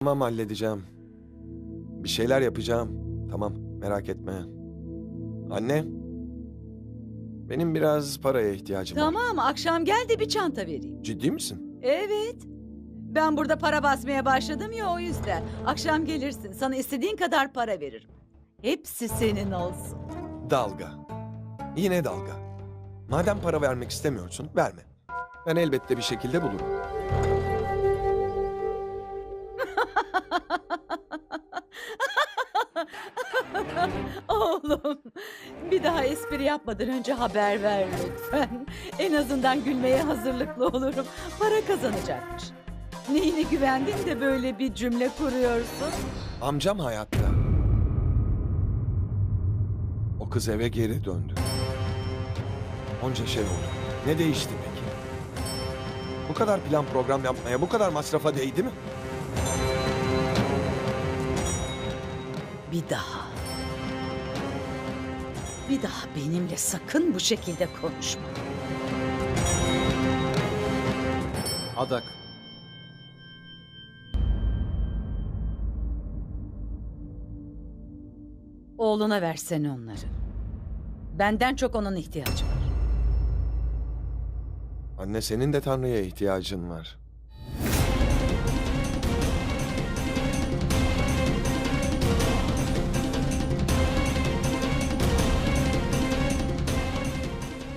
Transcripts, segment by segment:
Tamam halledeceğim. Bir şeyler yapacağım. Tamam merak etme. Anne. Benim biraz paraya ihtiyacım var. Tamam akşam gel de bir çanta vereyim. Ciddi misin? Evet. Ben burada para basmaya başladım ya o yüzden. Akşam gelirsin. Sana istediğin kadar para veririm. Hepsi senin olsun. Dalga. Yine dalga. Madem para vermek istemiyorsun verme. Ben elbette bir şekilde bulurum. Oğlum, bir daha espri yapmadan önce haber ver lütfen. En azından gülmeye hazırlıklı olurum. Para kazanacakmış. Neyine güvendin de böyle bir cümle kuruyorsun? Amcam hayatta. O kız eve geri döndü. Onca şey oldu. Ne değişti peki? Bu kadar plan program yapmaya, bu kadar masrafa değdi mi? Bir daha. Bir daha benimle sakın bu şekilde konuşma. Adak. Oğluna versene onları. Benden çok onun ihtiyacı var. Anne senin de Tanrı'ya ihtiyacın var.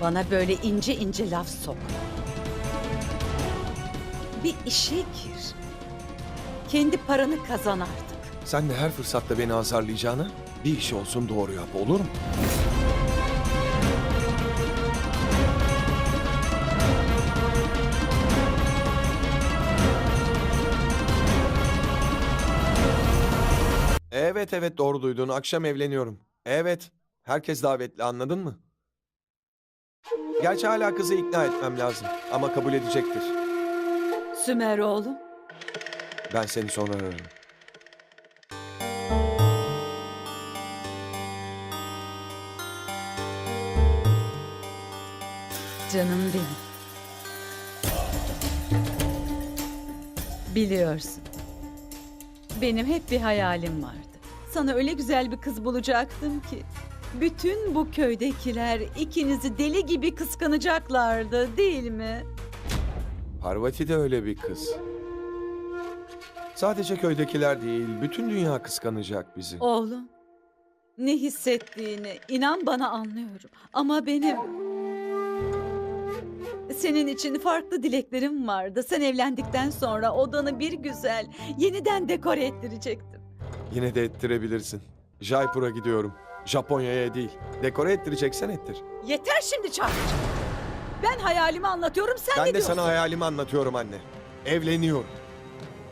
Bana böyle ince ince laf sokma. Bir işe gir. Kendi paranı kazan artık. Sen de her fırsatta beni azarlayacağına bir iş olsun doğru yap olur mu? Evet evet doğru duydun. Akşam evleniyorum. Evet. Herkes davetli anladın mı? Gerçi hala kızı ikna etmem lazım. Ama kabul edecektir. Sümer oğlum. Ben seni sonra ararım. Canım benim. Biliyorsun. Benim hep bir hayalim vardı. Sana öyle güzel bir kız bulacaktım ki. Bütün bu köydekiler ikinizi deli gibi kıskanacaklardı değil mi? Parvati de öyle bir kız. Sadece köydekiler değil, bütün dünya kıskanacak bizi. Oğlum, ne hissettiğini inan bana anlıyorum. Ama benim... Senin için farklı dileklerim vardı. Sen evlendikten sonra odanı bir güzel yeniden dekore ettirecektim. Yine de ettirebilirsin. Jaipur'a gidiyorum. Japonya'ya değil. Dekore ettireceksen ettir. Yeter şimdi çağıracağım. Ben hayalimi anlatıyorum sen ben ne de diyorsun? sana hayalimi anlatıyorum anne. Evleniyorum.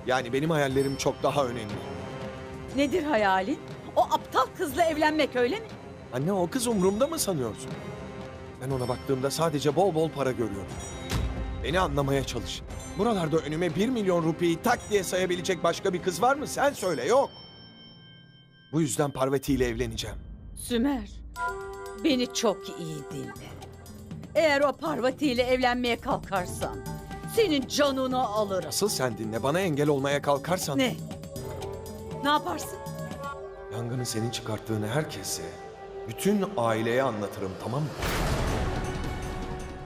Yani benim hayallerim çok daha önemli. Nedir hayalin? O aptal kızla evlenmek öyle mi? Anne o kız umurumda mı sanıyorsun? Ben ona baktığımda sadece bol bol para görüyorum. Beni anlamaya çalış. Buralarda önüme bir milyon rupiyi tak diye sayabilecek başka bir kız var mı? Sen söyle yok. Bu yüzden Parvati ile evleneceğim. Sümer, beni çok iyi dinle. Eğer o Parvati ile evlenmeye kalkarsan senin canını alırım. Asıl sen dinle. Bana engel olmaya kalkarsan... Ne? Ne yaparsın? Yangını senin çıkarttığını herkese, bütün aileye anlatırım tamam mı?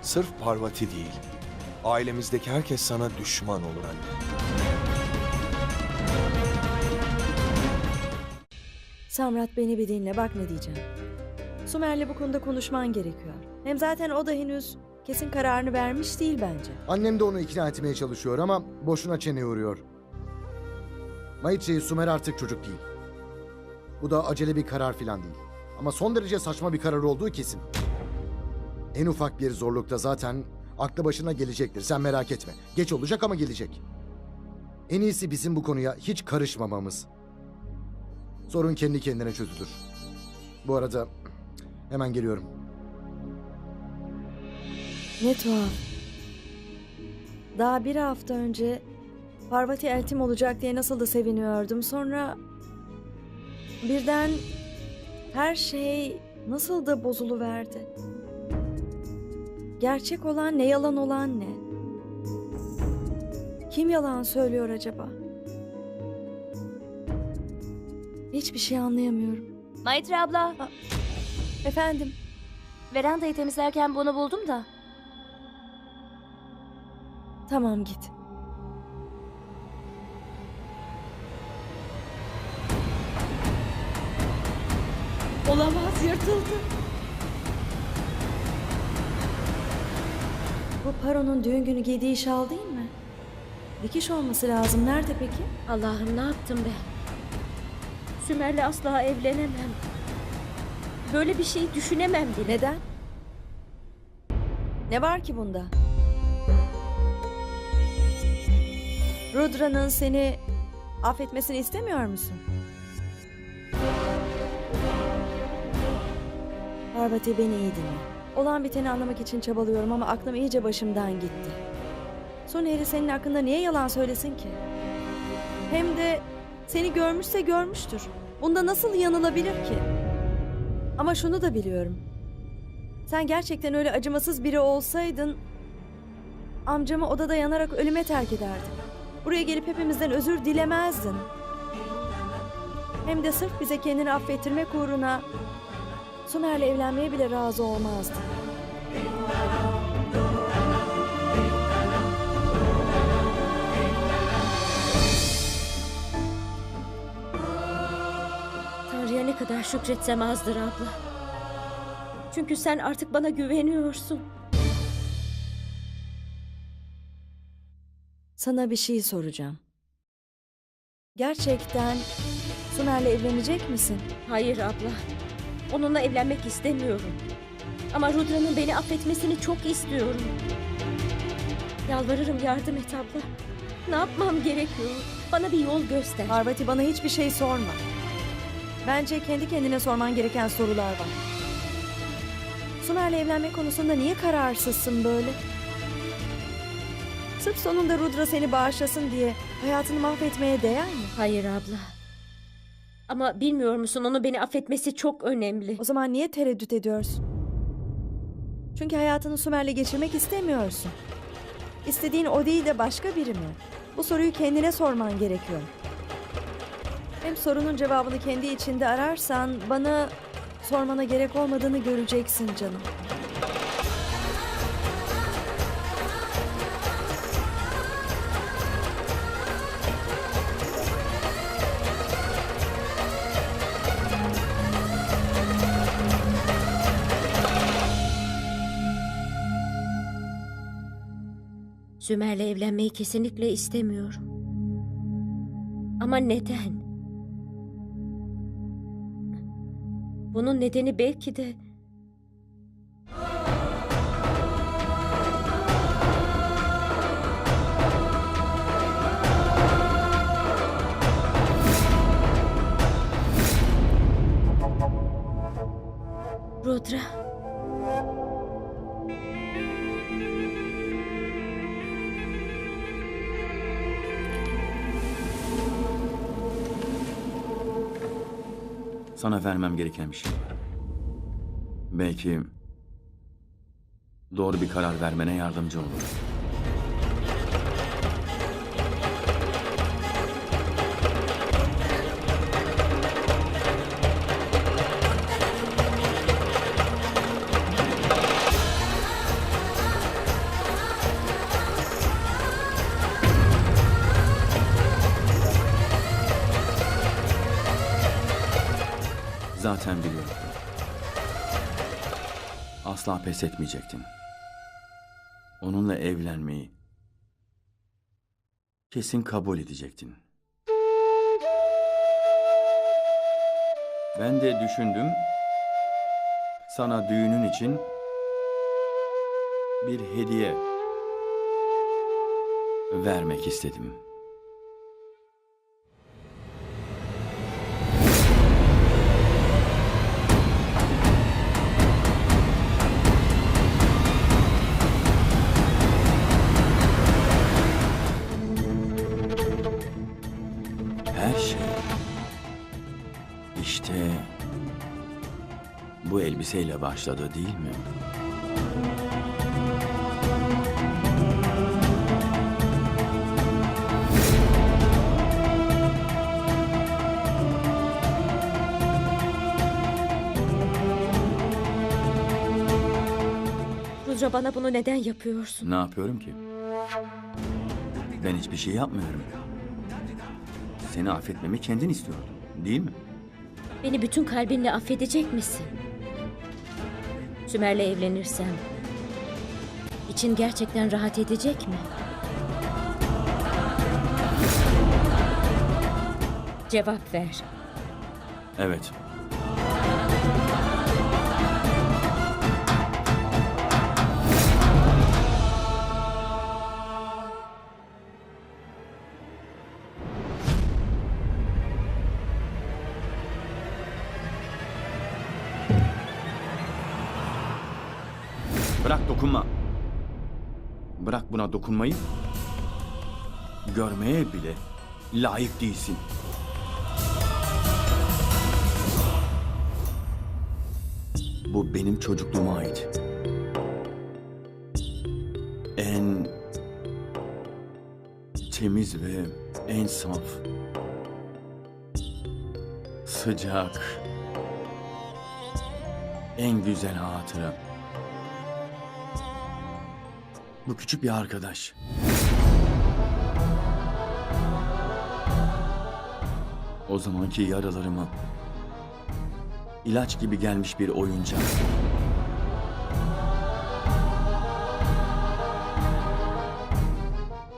Sırf Parvati değil, ailemizdeki herkes sana düşman olur anne. Samrat beni bir dinle bak ne diyeceğim. Sumer'le bu konuda konuşman gerekiyor. Hem zaten o da henüz kesin kararını vermiş değil bence. Annem de onu ikna etmeye çalışıyor ama boşuna çene yoruyor. Maitri Sumer artık çocuk değil. Bu da acele bir karar falan değil. Ama son derece saçma bir karar olduğu kesin. En ufak bir zorlukta zaten aklı başına gelecektir. Sen merak etme. Geç olacak ama gelecek. En iyisi bizim bu konuya hiç karışmamamız. Sorun kendi kendine çözülür. Bu arada hemen geliyorum. Ne tuhaf. Daha bir hafta önce Parvati eltim olacak diye nasıl da seviniyordum. Sonra birden her şey nasıl da bozuluverdi. Gerçek olan ne yalan olan ne? Kim yalan söylüyor acaba? Hiçbir şey anlayamıyorum. Maytre abla, Efendim, verandayı temizlerken bunu buldum da. tamam git. Olamaz yırtıldı. Bu Paro'nun düğün günü giydiği şal değil mi? Dikiş olması lazım. Nerede peki? Allah'ım ne yaptım be? Sümer'le asla evlenemem. Böyle bir şey düşünemem bile. Neden? Ne var ki bunda? Rudra'nın seni affetmesini istemiyor musun? Parvati beni iyi dinle. Olan biteni anlamak için çabalıyorum ama aklım iyice başımdan gitti. Soneri senin hakkında niye yalan söylesin ki? Hem de seni görmüşse görmüştür. Bunda nasıl yanılabilir ki? Ama şunu da biliyorum. Sen gerçekten öyle acımasız biri olsaydın amcamı odada yanarak ölüme terk ederdin. Buraya gelip hepimizden özür dilemezdin. Hem de sırf bize kendini affettirmek uğruna Sumer'le evlenmeye bile razı olmazdın. Kadar şükretsem azdır abla. Çünkü sen artık bana güveniyorsun. Sana bir şey soracağım. Gerçekten Sumer'le evlenecek misin? Hayır abla. Onunla evlenmek istemiyorum. Ama Rudra'nın beni affetmesini çok istiyorum. Yalvarırım yardım et abla. Ne yapmam gerekiyor? Bana bir yol göster. Parvati bana hiçbir şey sorma. Bence kendi kendine sorman gereken sorular var. Sumer'le evlenme konusunda niye kararsızsın böyle? Sırf sonunda Rudra seni bağışlasın diye hayatını mahvetmeye değer mi? Hayır abla. Ama bilmiyor musun onu beni affetmesi çok önemli. O zaman niye tereddüt ediyorsun? Çünkü hayatını Sümer'le geçirmek istemiyorsun. İstediğin o değil de başka biri mi? Bu soruyu kendine sorman gerekiyor. Hem sorunun cevabını kendi içinde ararsan bana sormana gerek olmadığını göreceksin canım. Sümer'le evlenmeyi kesinlikle istemiyorum. Ama neden? Bunun nedeni belki de Rudra. Sana vermem gereken bir şey var. Belki doğru bir karar vermene yardımcı olur. Zaten biliyordum. Asla pes etmeyecektin. Onunla evlenmeyi kesin kabul edecektin. Ben de düşündüm. Sana düğünün için bir hediye vermek istedim. elbiseyle başladı değil mi? Rujo bana bunu neden yapıyorsun? Ne yapıyorum ki? Ben hiçbir şey yapmıyorum. Seni affetmemi kendin istiyordun değil mi? Beni bütün kalbinle affedecek misin? Sümer'le evlenirsem için gerçekten rahat edecek mi? Cevap ver. Evet. Bırak dokunma. Bırak buna dokunmayı. Görmeye bile layık değilsin. Bu benim çocukluğuma ait. En temiz ve en saf. Sıcak. En güzel hatıra. Bu küçük bir arkadaş. O zamanki yaralarıma ilaç gibi gelmiş bir oyuncak.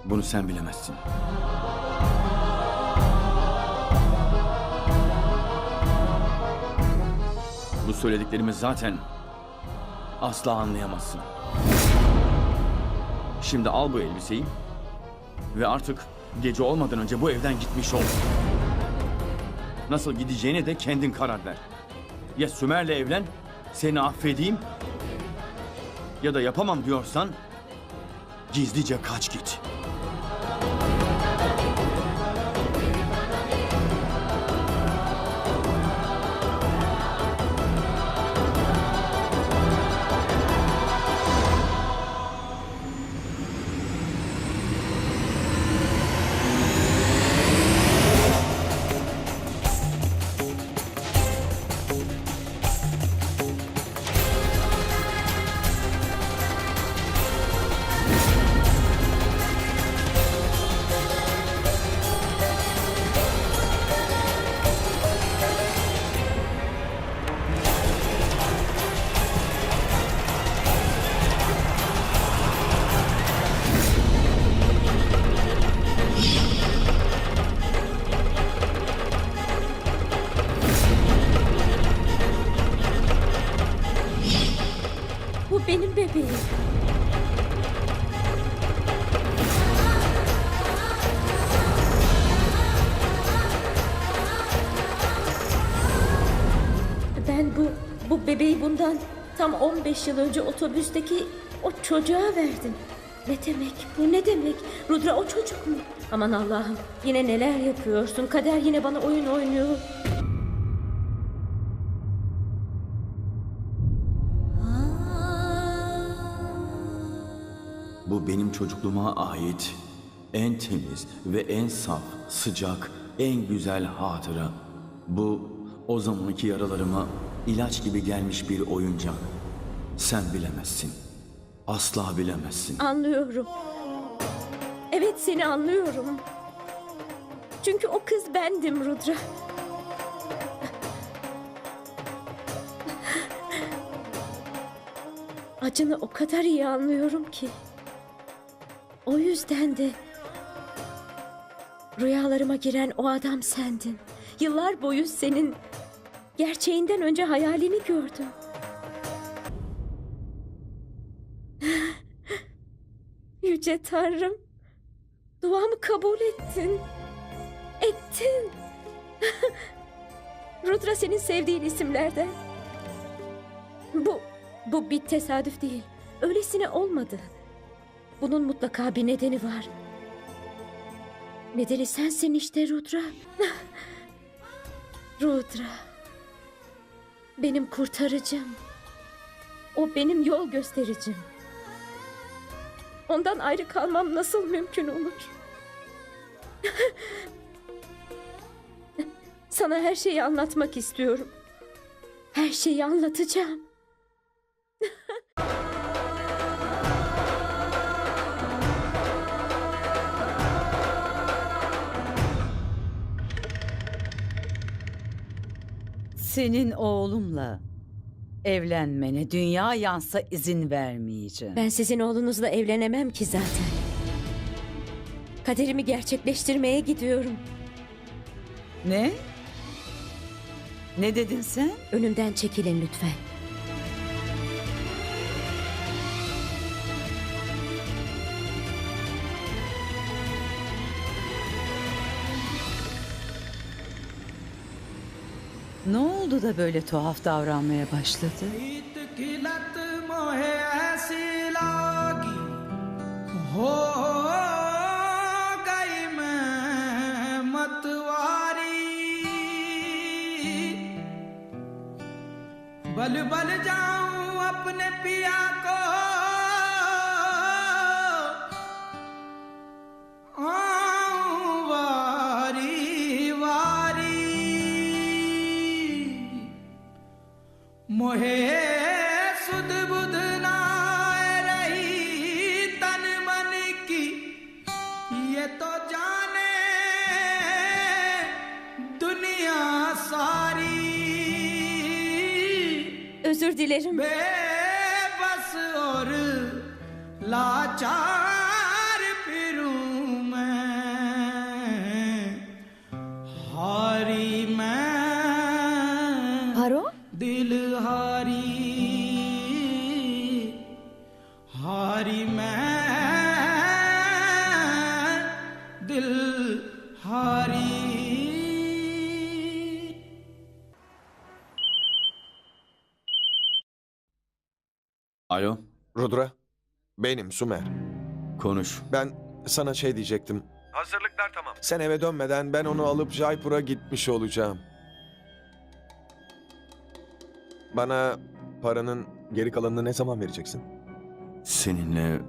Bunu sen bilemezsin. Bu söylediklerimi zaten asla anlayamazsın. Şimdi al bu elbiseyi ve artık gece olmadan önce bu evden gitmiş ol. Nasıl gideceğine de kendin karar ver. Ya Sümer'le evlen, seni affedeyim. Ya da yapamam diyorsan gizlice kaç git. Benim bebeğim. Ben bu bu bebeği bundan tam 15 yıl önce otobüsteki o çocuğa verdim. Ne demek bu ne demek? Rudra o çocuk mu? Aman Allah'ım yine neler yapıyorsun? Kader yine bana oyun oynuyor. Bu benim çocukluğuma ait en temiz ve en saf, sıcak, en güzel hatıra. Bu o zamanki yaralarıma ilaç gibi gelmiş bir oyuncak. Sen bilemezsin. Asla bilemezsin. Anlıyorum. Evet seni anlıyorum. Çünkü o kız bendim Rudra. Acını o kadar iyi anlıyorum ki. O yüzden de rüyalarıma giren o adam sendin. Yıllar boyu senin gerçeğinden önce hayalini gördüm. Yüce Tanrım, duamı kabul ettin. Ettin. Rudra senin sevdiğin isimlerden. Bu, bu bir tesadüf değil. Öylesine olmadı. Bunun mutlaka bir nedeni var. Nedeni sensin işte Rudra. Rudra. Benim kurtarıcım. O benim yol göstericim. Ondan ayrı kalmam nasıl mümkün olur? Sana her şeyi anlatmak istiyorum. Her şeyi anlatacağım. Senin oğlumla evlenmene dünya yansa izin vermeyeceğim. Ben sizin oğlunuzla evlenemem ki zaten. Kaderimi gerçekleştirmeye gidiyorum. Ne? Ne dedin sen? Önümden çekilin lütfen. oldu da böyle tuhaf davranmaya başladı? गीत की लत मोहे ऐसी लागी हो गई मैं मतवारी बल बल जाऊं अपने पिया Özür dilerim. बेबस और लाचार benim Sumer. konuş. Ben sana şey diyecektim. Hazırlıklar tamam. Sen eve dönmeden ben onu alıp Jaipur'a gitmiş olacağım. Bana paranın geri kalanını ne zaman vereceksin? Seninle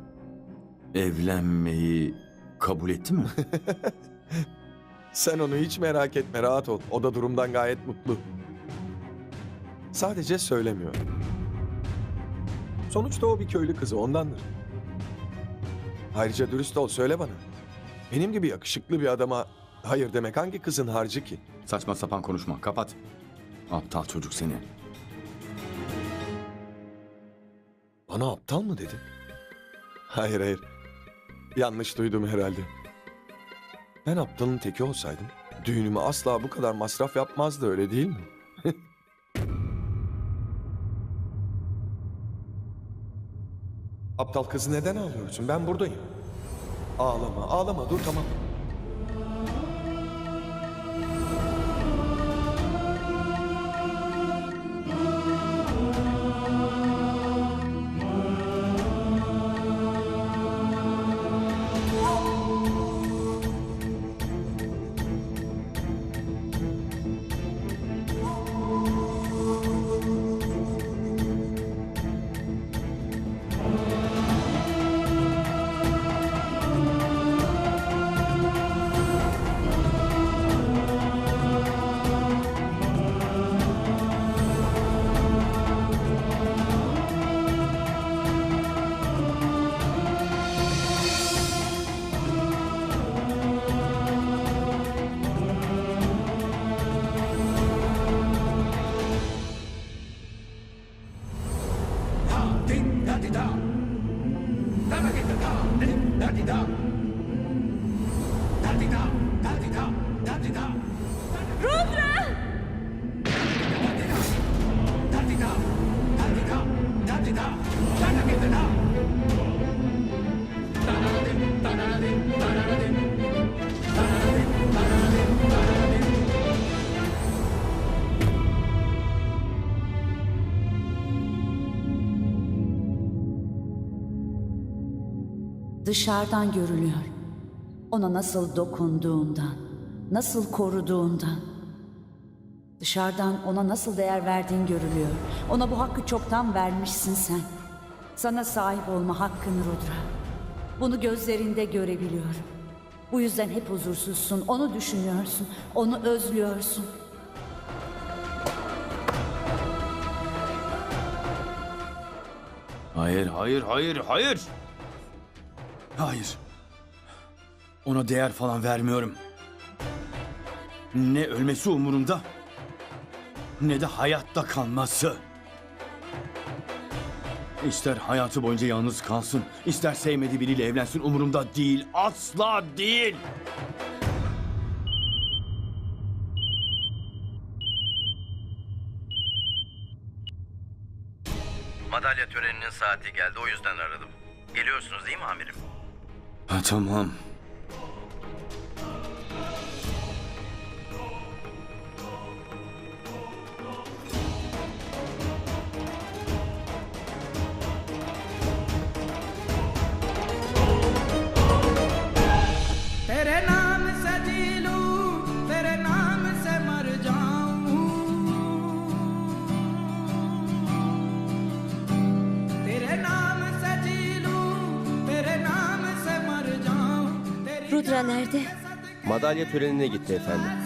evlenmeyi kabul etti mi? Sen onu hiç merak etme, rahat ol. O da durumdan gayet mutlu. Sadece söylemiyor. Sonuçta o bir köylü kızı, ondandır. Ayrıca dürüst ol, söyle bana. Benim gibi yakışıklı bir adama hayır demek hangi kızın harcı ki? Saçma sapan konuşma, kapat. Aptal çocuk seni. Bana aptal mı dedi? Hayır hayır. Yanlış duydum herhalde. Ben aptalın teki olsaydım düğünüme asla bu kadar masraf yapmazdı öyle değil mi? Aptal kızı neden ağlıyorsun? Ben buradayım. Ağlama, ağlama. Dur tamam. Dışarıdan görülüyor. Ona nasıl dokunduğundan, nasıl koruduğundan. Dışarıdan ona nasıl değer verdiğin görülüyor. Ona bu hakkı çoktan vermişsin sen. Sana sahip olma hakkın Rudra. Bunu gözlerinde görebiliyorum. Bu yüzden hep huzursuzsun, onu düşünüyorsun, onu özlüyorsun. Hayır, hayır, hayır, hayır. Hayır. Ona değer falan vermiyorum. Ne ölmesi umurumda, ne de hayatta kalması. İster hayatı boyunca yalnız kalsın, ister sevmediği biriyle evlensin umurumda değil. Asla değil. Madalya töreninin saati geldi o yüzden aradım. Geliyorsunuz değil mi amirim? Ha, tamam. Rudra nerede? Madalya törenine gitti efendim.